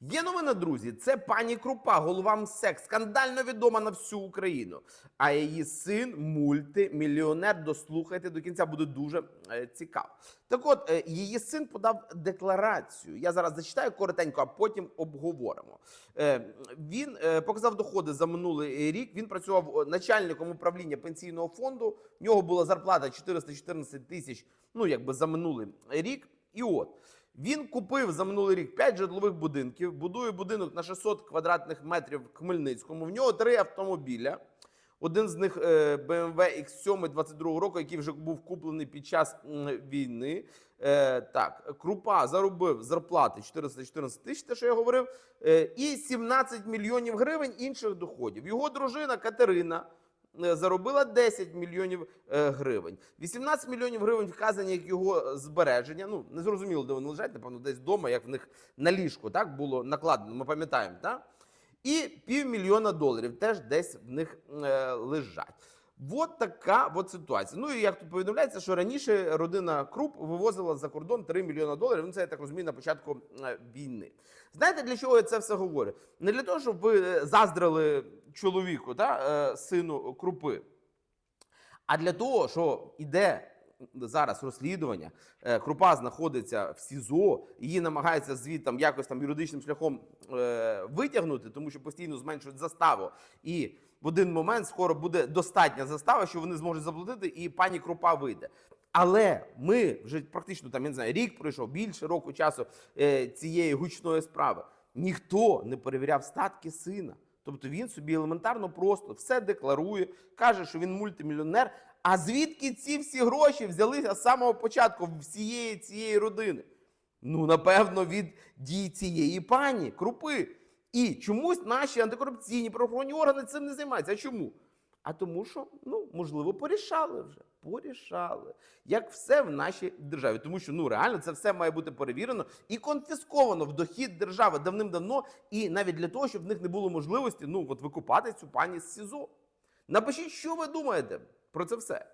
Є новина, друзі. Це пані Крупа, голова МСЕК, скандально відома на всю Україну. А її син мультимільйонер. Дослухайте до кінця, буде дуже е, цікаво. Так от, е, її син подав декларацію. Я зараз зачитаю коротенько, а потім обговоримо. Е, він е, показав доходи за минулий рік. Він працював е, начальником управління пенсійного фонду. В нього була зарплата 414 тисяч. Ну якби за минулий рік. І от. Він купив за минулий рік 5 житлових будинків, будує будинок на 600 квадратних метрів в Хмельницькому. В нього три автомобіля. Один з них BMW X7 22 року, який вже був куплений під час війни. Е, Так, Крупа заробив зарплати 414 тисяч, те, що я говорив, е, і 17 мільйонів гривень інших доходів. Його дружина Катерина заробила 10 мільйонів е, гривень. 18 мільйонів гривень вказані як його збереження. Ну не зрозуміло, де вони лежать, напевно, десь вдома, як в них на ліжку так було накладено. Ми пам'ятаємо, так? І півмільйона доларів теж десь в них е, лежать. От така от ситуація. Ну і як тут повідомляється, що раніше родина Круп вивозила за кордон 3 мільйона доларів. Ну це я так розумію на початку е, війни. Знаєте, для чого я це все говорю? Не для того, щоб ви е, заздрили чоловіку, та, е, сину крупи, а для того, що іде зараз розслідування, е, Крупа знаходиться в СІЗО, її намагаються звідти там якось там юридичним шляхом е, витягнути, тому що постійно зменшують заставу. І в один момент скоро буде достатня застава, що вони зможуть заплатити, і пані Крупа вийде. Але ми вже практично там я не знаю, рік пройшов більше року часу е, цієї гучної справи. Ніхто не перевіряв статки сина. Тобто він собі елементарно просто все декларує, каже, що він мультимільйонер. А звідки ці всі гроші взялися з самого початку всієї цієї родини? Ну, напевно, від дій цієї пані крупи. І чомусь наші антикорупційні правоохоронні органи цим не займаються. А чому? А тому, що ну можливо порішали вже. Порішали. Як все в нашій державі. Тому що ну реально це все має бути перевірено і конфісковано в дохід держави давним-давно, і навіть для того, щоб в них не було можливості ну от викупати цю пані з СІЗО. Напишіть, що ви думаєте про це все.